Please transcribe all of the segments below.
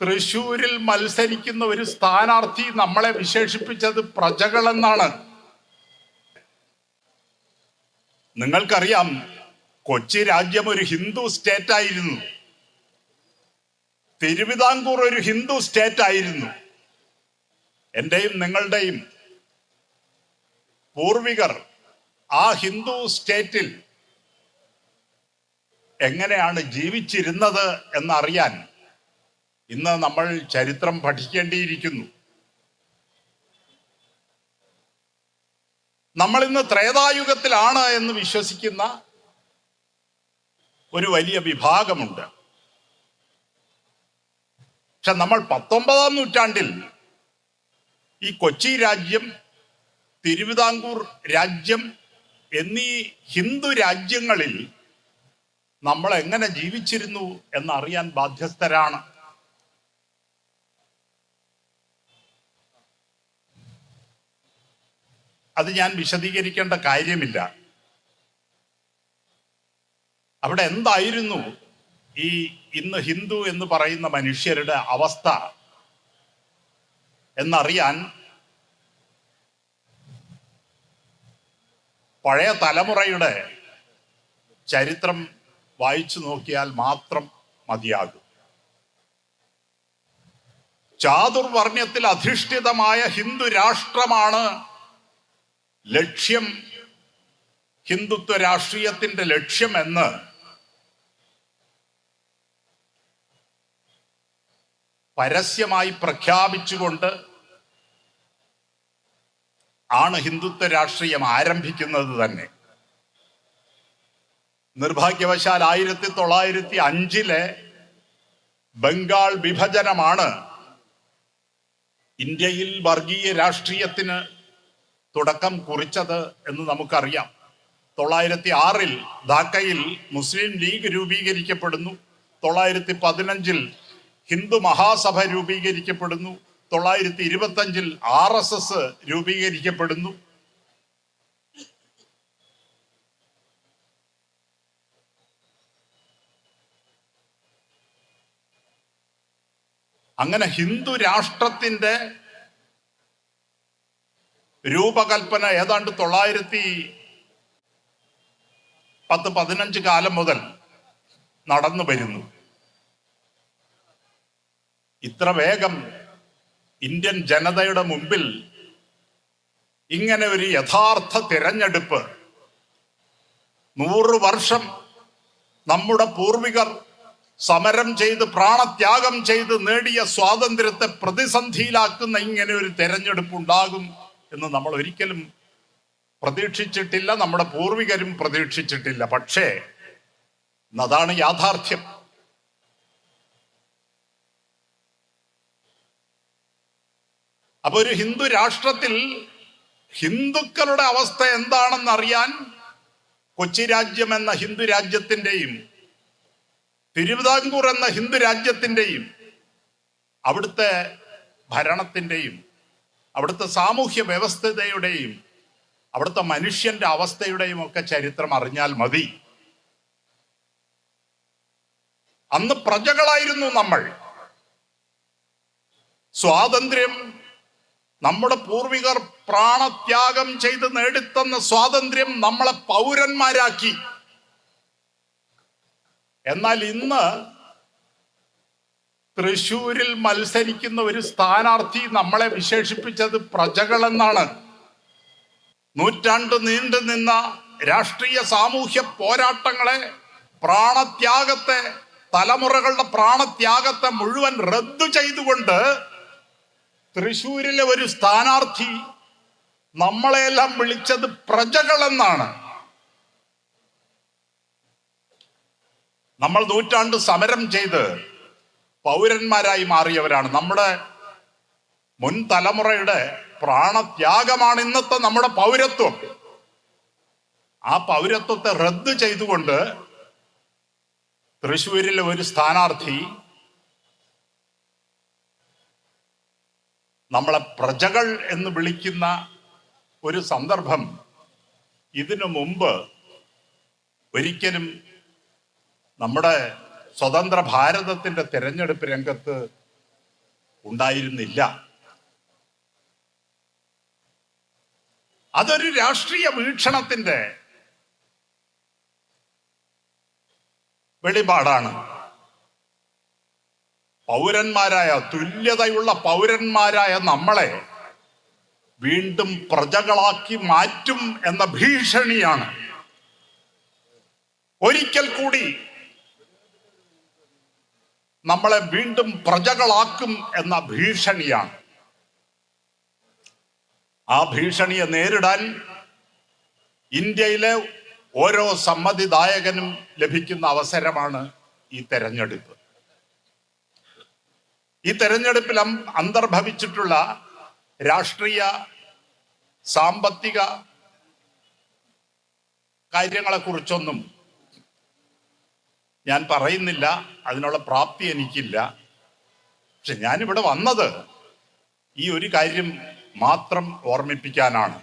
തൃശൂരിൽ മത്സരിക്കുന്ന ഒരു സ്ഥാനാർത്ഥി നമ്മളെ വിശേഷിപ്പിച്ചത് പ്രജകളെന്നാണ്. നിങ്ങൾക്കറിയാം കൊച്ചി രാജ്യം ഒരു ഹിന്ദു സ്റ്റേറ്റ് ആയിരുന്നു തിരുവിതാംകൂർ ഒരു ഹിന്ദു സ്റ്റേറ്റ് ആയിരുന്നു എന്റെയും നിങ്ങളുടെയും പൂർവികർ ആ ഹിന്ദു സ്റ്റേറ്റിൽ എങ്ങനെയാണ് ജീവിച്ചിരുന്നത് എന്നറിയാൻ ഇന്ന് നമ്മൾ ചരിത്രം പഠിക്കേണ്ടിയിരിക്കുന്നു. നമ്മൾ ഇന്ന് ത്രേതായുഗത്തിലാണ് എന്ന് വിശ്വസിക്കുന്ന ഒരു വലിയ വിഭാഗമുണ്ട്. പക്ഷെ നമ്മൾ പത്തൊമ്പതാം നൂറ്റാണ്ടിൽ ഈ കൊച്ചി രാജ്യം തിരുവിതാംകൂർ രാജ്യം എന്നീ ഹിന്ദു രാജ്യങ്ങളിൽ നമ്മൾ എങ്ങനെ ജീവിച്ചിരുന്നു എന്നറിയാൻ ബാധ്യസ്ഥരാണ്. അത് ഞാൻ വിശദീകരിക്കേണ്ട കാര്യമില്ല. അവിടെ എന്തായിരുന്നു ഈ ഇന്ന് ഹിന്ദു എന്ന് പറയുന്ന മനുഷ്യരുടെ അവസ്ഥ എന്നറിയാൻ പഴയ തലമുറയുടെ ചരിത്രം വായിച്ചു നോക്കിയാൽ മാത്രം മതിയാകും. ചാതുർവർണ്യത്തിൽ അധിഷ്ഠിതമായ ഹിന്ദു രാഷ്ട്രമാണ് ലക്ഷ്യം ഹിന്ദുത്വ രാഷ്ട്രീയത്തിന്റെ ലക്ഷ്യം എന്ന് പരസ്യമായി പ്രഖ്യാപിച്ചുകൊണ്ട് ആണ് ഹിന്ദുത്വ രാഷ്ട്രീയം ആരംഭിക്കുന്നത് തന്നെ. നിർഭാഗ്യവശാൽ ആയിരത്തി തൊള്ളായിരത്തി അഞ്ചിലെ ബംഗാൾ വിഭജനമാണ് ഇന്ത്യയിൽ വർഗീയ രാഷ്ട്രീയത്തിന് തുടക്കം കുറിച്ചത് എന്ന് നമുക്കറിയാം. തൊള്ളായിരത്തി ആറിൽ ധാക്കയിൽ മുസ്ലിം ലീഗ് രൂപീകരിക്കപ്പെടുന്നു. തൊള്ളായിരത്തി പതിനഞ്ചിൽ ഹിന്ദു മഹാസഭ രൂപീകരിക്കപ്പെടുന്നു. തൊള്ളായിരത്തി ഇരുപത്തഞ്ചിൽ ആർ എസ് എസ് രൂപീകരിക്കപ്പെടുന്നു. അങ്ങനെ ഹിന്ദു രാഷ്ട്രത്തിന്റെ രൂപകൽപ്പന ഏതാണ്ട് തൊള്ളായിരത്തി പത്ത് പതിനഞ്ച് കാലം മുതൽ നടന്നു വരുന്നു. ഇത്ര വേഗം ഇന്ത്യൻ ജനതയുടെ മുമ്പിൽ ഇങ്ങനെ ഒരു യഥാർത്ഥ തിരഞ്ഞെടുപ്പ് നൂറ് വർഷം നമ്മുടെ പൂർവികർ സമരം ചെയ്ത് പ്രാണത്യാഗം ചെയ്ത് നേടിയ സ്വാതന്ത്ര്യത്തെ പ്രതിസന്ധിയിലാക്കുന്ന ഇങ്ങനെ ഒരു തെരഞ്ഞെടുപ്പ് ഉണ്ടാകും. എന്ന് നമ്മൾ ഒരിക്കലും പ്രതീക്ഷിച്ചിട്ടില്ല നമ്മുടെ പൂർവികരും പ്രതീക്ഷിച്ചിട്ടില്ല. പക്ഷേ അതാണ് യാഥാർത്ഥ്യം. അപ്പൊ ഒരു ഹിന്ദു രാഷ്ട്രത്തിൽ ഹിന്ദുക്കളുടെ അവസ്ഥ എന്താണെന്ന് അറിയാൻ കൊച്ചി രാജ്യം എന്ന ഹിന്ദു രാജ്യത്തിന്റെയും തിരുവിതാംകൂർ എന്ന ഹിന്ദു രാജ്യത്തിന്റെയും അവിടുത്തെ ഭരണത്തിന്റെയും അവിടുത്തെ സാമൂഹ്യ വ്യവസ്ഥതയുടെയും അവിടുത്തെ മനുഷ്യന്റെ അവസ്ഥയുടെയും ഒക്കെ ചരിത്രം അറിഞ്ഞാൽ മതി. അന്ന് പ്രജകളായിരുന്നു നമ്മൾ. സ്വാതന്ത്ര്യം നമ്മുടെ പൂർവികർ പ്രാണത്യാഗം ചെയ്ത് നേടിത്തന്ന സ്വാതന്ത്ര്യം നമ്മളെ പൗരന്മാരാക്കി. എന്നാൽ ഇന്ന് തൃശൂരിൽ മത്സരിക്കുന്ന ഒരു സ്ഥാനാർത്ഥി നമ്മളെ വിശേഷിപ്പിച്ചത് പ്രജകളെന്നാണ്. നൂറ്റാണ്ട് നീണ്ടു നിന്ന രാഷ്ട്രീയ സാമൂഹ്യ പോരാട്ടങ്ങളെ പ്രാണത്യാഗത്തെ തലമുറകളുടെ പ്രാണത്യാഗത്തെ മുഴുവൻ റദ്ദു ചെയ്തുകൊണ്ട് തൃശൂരിലെ ഒരു സ്ഥാനാർത്ഥി നമ്മളെയെല്ലാം വിളിച്ചത് പ്രജകളെന്നാണ്. നമ്മൾ നൂറ്റാണ്ട് സമരം ചെയ്ത് പൗരന്മാരായി മാറിയവരാണ്. നമ്മുടെ മുൻ തലമുറയുടെ പ്രാണത്യാഗമാണ് ഇന്നത്തെ നമ്മുടെ പൗരത്വം. ആ പൗരത്വത്തെ റദ്ദ് ചെയ്തുകൊണ്ട് തൃശ്ശൂരിലെ ഒരു സ്ഥാനാർത്ഥി നമ്മളെ പ്രജകൾ എന്ന് വിളിക്കുന്ന ഒരു സന്ദർഭം ഇതിനു മുമ്പ് ഒരിക്കലും നമ്മുടെ സ്വതന്ത്ര ഭാരതത്തിന്റെ തെരഞ്ഞെടുപ്പ് രംഗത്ത് ഉണ്ടായിരുന്നില്ല. അതൊരു രാഷ്ട്രീയ വീക്ഷണത്തിന്റെ വെളിപാടാണ്. പൗരന്മാരായ തുല്യതയുള്ള പൗരന്മാരായ നമ്മളെ വീണ്ടും പ്രജകളാക്കി മാറ്റും എന്ന ഭീഷണിയാണ്. ഒരിക്കൽ കൂടി നമ്മളെ വീണ്ടും പ്രജകളാക്കും എന്ന ഭീഷണിയാണ്. ആ ഭീഷണിയെ നേരിടാൻ ഇന്ത്യയിലെ ഓരോ സമ്മതിദായകനും ലഭിക്കുന്ന അവസരമാണ് ഈ തെരഞ്ഞെടുപ്പ്. ഈ തെരഞ്ഞെടുപ്പിൽ അന്തർഭവിച്ചിട്ടുള്ള രാഷ്ട്രീയ സാമ്പത്തിക കാര്യങ്ങളെക്കുറിച്ചൊന്നും ഞാൻ പറയുന്നില്ല അതിനുള്ള പ്രാപ്തി എനിക്കില്ല. പക്ഷെ ഞാനിവിടെ വന്നത് ഈ ഒരു കാര്യം മാത്രം ഓർമ്മിപ്പിക്കാനാണ്.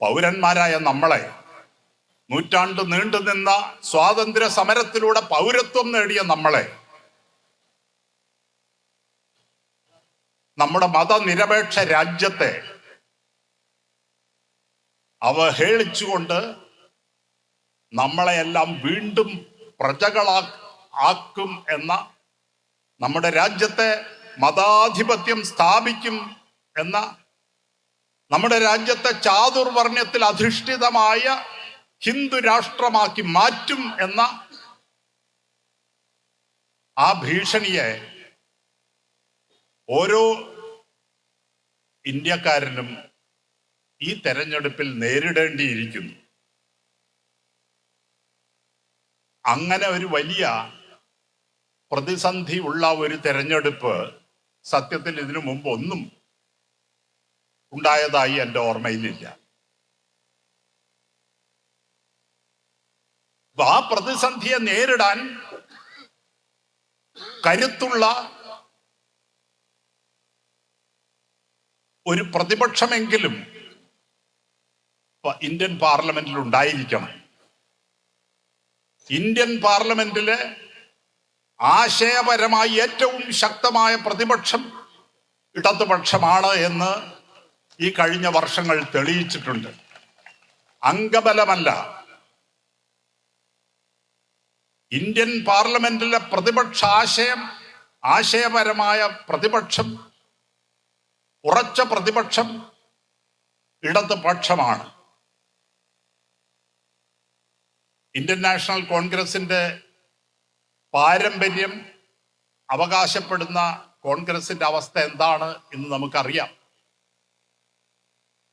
പൗരന്മാരായ നമ്മളെ നൂറ്റാണ്ട് നീണ്ടുനിന്ന സ്വാതന്ത്ര്യ സമരത്തിലൂടെ പൗരത്വം നേടിയ നമ്മളെ നമ്മുടെ മതനിരപേക്ഷ രാജ്യത്തെ അവഹേളിച്ചുകൊണ്ട് നമ്മളെയെല്ലാം വീണ്ടും പ്രജകളാ ആക്കും എന്ന നമ്മുടെ രാജ്യത്തെ മതാധിപത്യം സ്ഥാപിക്കും എന്ന നമ്മുടെ രാജ്യത്തെ ചാതുർവർണയത്തിൽ അധിഷ്ഠിതമായ ഹിന്ദു രാഷ്ട്രമാക്കി മാറ്റും എന്ന ആ ഭീഷണിയെ ഓരോ ഇന്ത്യക്കാരനും ഈ തെരഞ്ഞെടുപ്പിൽ നേരിടേണ്ടിയിരിക്കുന്നു. അങ്ങനെ ഒരു വലിയ പ്രതിസന്ധി ഉള്ള ഒരു തെരഞ്ഞെടുപ്പ് സത്യത്തിൽ ഇതിനു മുമ്പ് ഒന്നും ഉണ്ടായതായി എന്റെ ഓർമ്മയിലില്ല. ആ പ്രതിസന്ധിയെ നേരിടാൻ കരുത്തുള്ള ഒരു പ്രതിപക്ഷമെങ്കിലും ഇന്ത്യൻ പാർലമെന്റിൽ ഉണ്ടായിരിക്കണം. ഇന്ത്യൻ പാർലമെന്റിലെ ആശയപരമായി ഏറ്റവും ശക്തമായ പ്രതിപക്ഷം ഇടതുപക്ഷമാണ് എന്ന് ഈ കഴിഞ്ഞ വർഷങ്ങൾ തെളിയിച്ചിട്ടുണ്ട്. അംഗബലമല്ല. ഇന്ത്യൻ പാർലമെന്റിലെ പ്രതിപക്ഷ ആശയം ആശയപരമായ പ്രതിപക്ഷം ഉറച്ച പ്രതിപക്ഷം ഇടതുപക്ഷമാണ്. ഇന്ത്യൻ നാഷണൽ കോൺഗ്രസിന്റെ പാരമ്പര്യം അവകാശപ്പെടുന്ന കോൺഗ്രസിന്റെ അവസ്ഥ എന്താണ് എന്ന് നമുക്കറിയാം.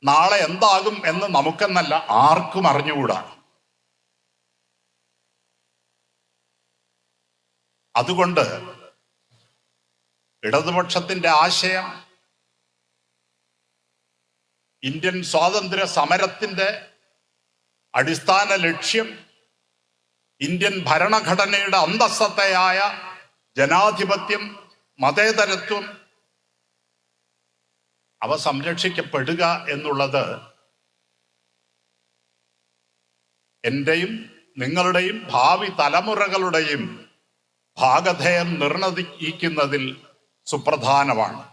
നാളെ എന്താകും എന്ന് നമുക്കെന്നല്ല ആർക്കും അറിഞ്ഞുകൂടാ. അതുകൊണ്ട് ഇടതുപക്ഷത്തിന്റെ ആശയം ഇന്ത്യൻ സ്വാതന്ത്ര്യ സമരത്തിന്റെ അടിസ്ഥാന ലക്ഷ്യം ഇന്ത്യൻ ഭരണഘടനയുടെ അന്തസ്സത്തയായ ജനാധിപത്യം മതേതരത്വം അവ സംരക്ഷിക്കപ്പെടുക എന്നുള്ളത് എന്റെയും നിങ്ങളുടെയും ഭാവി തലമുറകളുടെയും ഭാഗധേയം നിർണയിക്കുന്നതിൽ സുപ്രധാനമാണ്.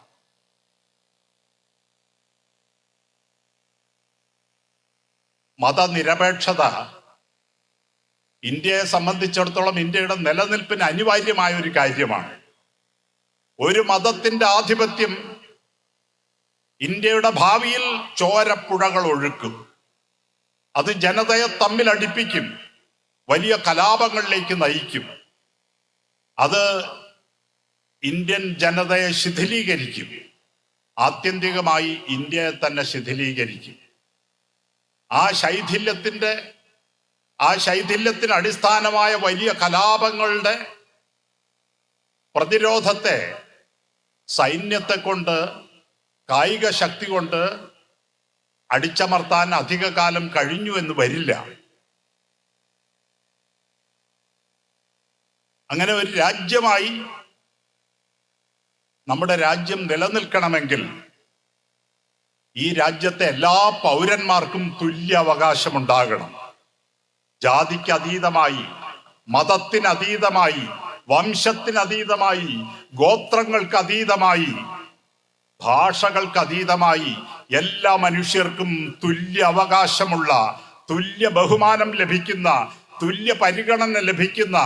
മതനിരപേക്ഷത ഇന്ത്യയെ സംബന്ധിച്ചിടത്തോളം ഇന്ത്യയുടെ നിലനിൽപ്പിന് അനിവാര്യമായ ഒരു കാര്യമാണ്. ഒരു മതത്തിന്റെ ആധിപത്യം ഇന്ത്യയുടെ ഭാവിയിൽ ചോരപ്പുഴകൾ ഒഴുക്കും. അത് ജനതയെ തമ്മിൽ അടുപ്പിക്കും വലിയ കലാപങ്ങളിലേക്ക് നയിക്കും. അത് ഇന്ത്യൻ ജനതയെ ശിഥിലീകരിക്കും. ആത്യന്തികമായി ഇന്ത്യയെ തന്നെ ശിഥിലീകരിക്കും. ആ ശൈഥില്യത്തിന്റെ ആ ശൈഥില്യത്തിന് അടിസ്ഥാനമായ വലിയ കലാപങ്ങളുടെ പ്രതിരോധത്തെ സൈന്യത്തെ കൊണ്ട് കായിക ശക്തി കൊണ്ട് അടിച്ചമർത്താൻ അധിക കാലം കഴിഞ്ഞു എന്ന് വരില്ല. അങ്ങനെ ഒരു രാജ്യമായി നമ്മുടെ രാജ്യം നിലനിൽക്കണമെങ്കിൽ ഈ രാജ്യത്തെ എല്ലാ പൗരന്മാർക്കും തുല്യ അവകാശമുണ്ടാകണം ജാതിക്ക് അതീതമായി മതത്തിനതീതമായി വംശത്തിനതീതമായി ഗോത്രങ്ങൾക്ക് അതീതമായി ഭാഷകൾക്ക് അതീതമായി എല്ലാ മനുഷ്യർക്കും തുല്യ അവകാശമുള്ള തുല്യ ബഹുമാനം ലഭിക്കുന്ന തുല്യ പരിഗണന ലഭിക്കുന്ന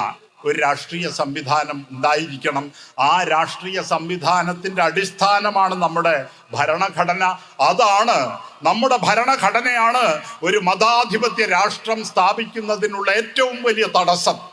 ഒരു രാഷ്ട്രീയ സംവിധാനം ഉണ്ടായിരിക്കണം. ആ രാഷ്ട്രീയ സംവിധാനത്തിന്റെ അടിസ്ഥാനമാണ് നമ്മുടെ ഭരണഘടന. അതാണ് നമ്മുടെ ഭരണഘടനയാണ് ഒരു മതാധിപത്യ രാഷ്ട്രം സ്ഥാപിക്കുന്നതിനുള്ള ഏറ്റവും വലിയ തടസ്സം.